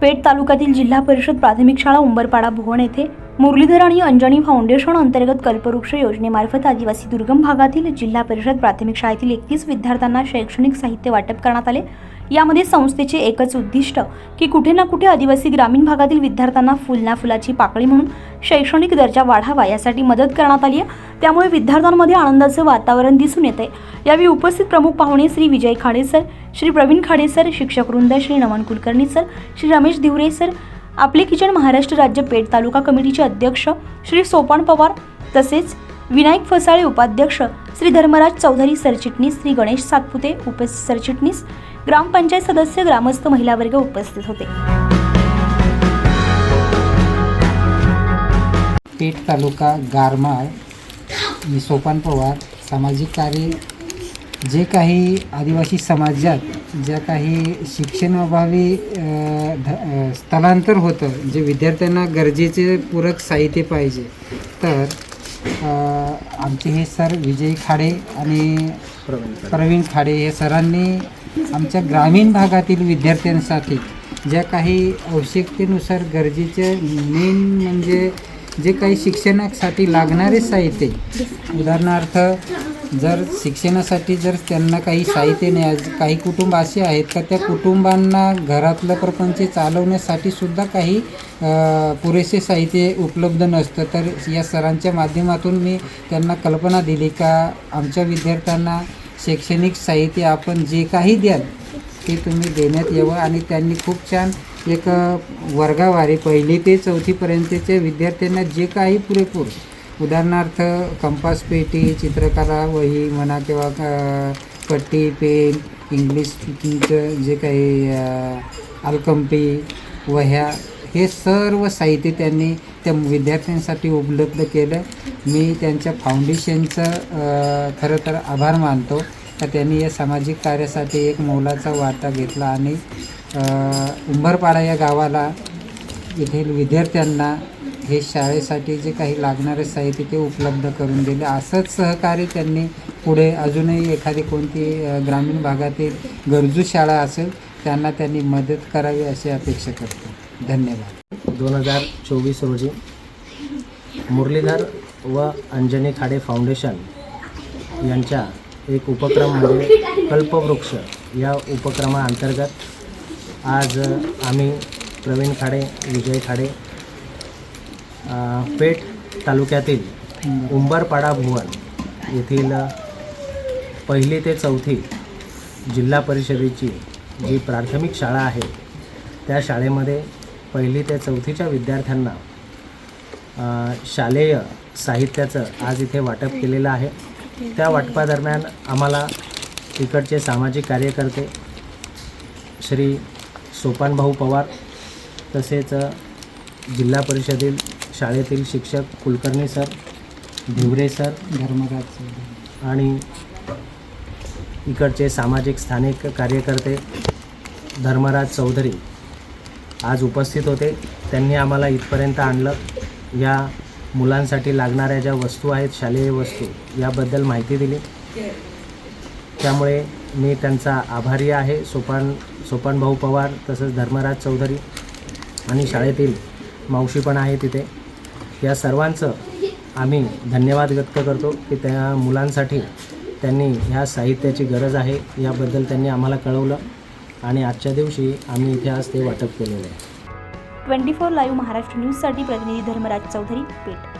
पेठ तालुक्यातील जिल्हा परिषद प्राथमिक शाळा उंबरपाडा भुवन येथे मुरलीधर आणि अंजनी फाउंडेशन अंतर्गत कल्पवृक्ष योजनेमार्फत आदिवासी दुर्गम भागातील जिल्हा परिषद प्राथमिक शाळेतील एकतीस विद्यार्थ्यांना शैक्षणिक साहित्य वाटप करण्यात आले. यामध्ये संस्थेचे एकच उद्दिष्ट की कुठे ना कुठे आदिवासी ग्रामीण भागातील विद्यार्थ्यांना फुलना फुलाची पाकळी म्हणून शैक्षणिक दर्जा वाढावा यासाठी मदत करण्यात आली आहे. त्यामुळे विद्यार्थ्यांमध्ये आनंदाचं वातावरण दिसून येते यावेळी उपस्थित प्रमुख पाहुणे श्री विजय खाडे सर श्री प्रवीण खाडे सर शिक्षक वृंद श्री नमन कुलकर्णी सर श्री रमेश दिवरे सर आपले किचन महाराष्ट्र राज्य पेठ तालुका कमिटीचे अध्यक्ष श्री सोपान पवार तसेच विनायक फसाळे उपाध्यक्ष श्री धर्मराज चौधरी सरचिटणीस श्री गणेश सातपुते उप सरचिटणीस ग्रामपंचायत सदस्य ग्रामस्थ महिला वर्ग उपस्थित होते. पेठ तालुका गारमाळ मी सोपान पवार सामाजिक कार्य जे काही आदिवासी समाजात ज्या काही शिक्षणाअभावी ध स्थलांतर होतं जे विद्यार्थ्यांना गरजेचे पूरक साहित्य पाहिजे तर आमचे हे सर विजय खाडे आणि प्रवीण खाडे हे सरांनी आमच्या ग्रामीण भागातील विद्यार्थ्यांसाठी ज्या काही आवश्यकतेनुसार गरजेचे मेन म्हणजे जे काही शिक्षणासाठी लागणारे साहित्य. उदाहरणार्थ जर शिक्षणासाठी जर त्यांना काही साहित्य नाही आज काही कुटुंब असे आहेत का त्या कुटुंबांना घरातलं प्रपंच चालवण्यासाठी सुद्धा काही पुरेसे साहित्य उपलब्ध नसतं. तर या सरांच्या माध्यमातून मी त्यांना कल्पना दिली का आमच्या विद्यार्थ्यांना शैक्षणिक साहित्य आपण जे काही द्याल ते तुम्ही देण्यात यावं. आणि त्यांनी खूप छान एक वर्गावारी पहिली ते चौथीपर्यंतच्या विद्यार्थ्यांना जे काही पुरेपूर उदाहरणार्थ कंपास पेटी चित्रकला वही म्हणा किंवा पट्टी पेन इंग्लिश स्पीकिंगचं जे काही अल्कंपी अलकंपी वह्या हे सर्व साहित्य त्यांनी त्या विद्यार्थ्यांसाठी उपलब्ध केलं. मी त्यांच्या फाउंडेशनचं खरं तर आभार मानतो. का त्यांनी या सामाजिक कार्यासाठी एक मोलाचा वाटा घेतला आणि उंबरपाडा या गावाला येथील विद्यार्थ्यांना हे शाळेसाठी जे काही लागणारे साहित्य ते उपलब्ध करून दिले. असंच सहकार्य त्यांनी पुढे अजूनही एखादी कोणती ग्रामीण भागातील गरजू शाळा असेल त्यांना त्यांनी मदत करावी अशी अपेक्षा करतो. धन्यवाद. दोन हजार चोवीस रोजी मुरलीधर व अंजनी खाडे फाउंडेशन यांच्या एक उपक्रम म्हणजे कल्पवृक्ष या उपक्रमाअंतर्गत आज आम्ही प्रवीण खाडे विजय खाडे पेठ तालुक्यातील उंबरपाडा भुवन येथील पहिली ते चौथी जिल्हा परिषदेची जी प्राथमिक शाळा आहे त्या शाळेमध्ये पहिली ते चौथीच्या विद्यार्थ्यांना शालेय साहित्याचं आज इथे वाटप केलेलं आहे. त्या वाटपादरम्यान आम्हाला इकडचे सामाजिक कार्यकर्ते श्री सोपानभाऊ पवार तसेच जिल्हा परिषदेतील शाळेतील शिक्षक कुलकर्णी सर धिवरे सर धर्मराज चौधरी. आणि इकडचे सामाजिक स्थानिक कार्यकर्ते धर्मराज चौधरी आज उपस्थित होते. त्यांनी आम्हाला इथपर्यंत आणलं. या मुलांसाठी लागणाऱ्या ज्या वस्तू आहेत शालेय वस्तू याबद्दल माहिती दिली. त्यामुळे मी त्यांचा आभारी आहे. सोपान सोपान भाऊ पवार तसंच धर्मराज चौधरी आणि शाळेतील मावशी पण आहे तिथे या सर्वांचं आम्ही धन्यवाद व्यक्त करतो की त्या मुलांसाठी त्यांनी ह्या साहित्याची गरज आहे. याबद्दल त्यांनी आम्हाला कळवलं आणि आजच्या दिवशी आम्ही इथे आज ते वाटप केलेलं आहे. ट्वेंटी फोर लाईव्ह महाराष्ट्र न्यूजसाठी प्रतिनिधी धर्मराज चौधरी पेठ.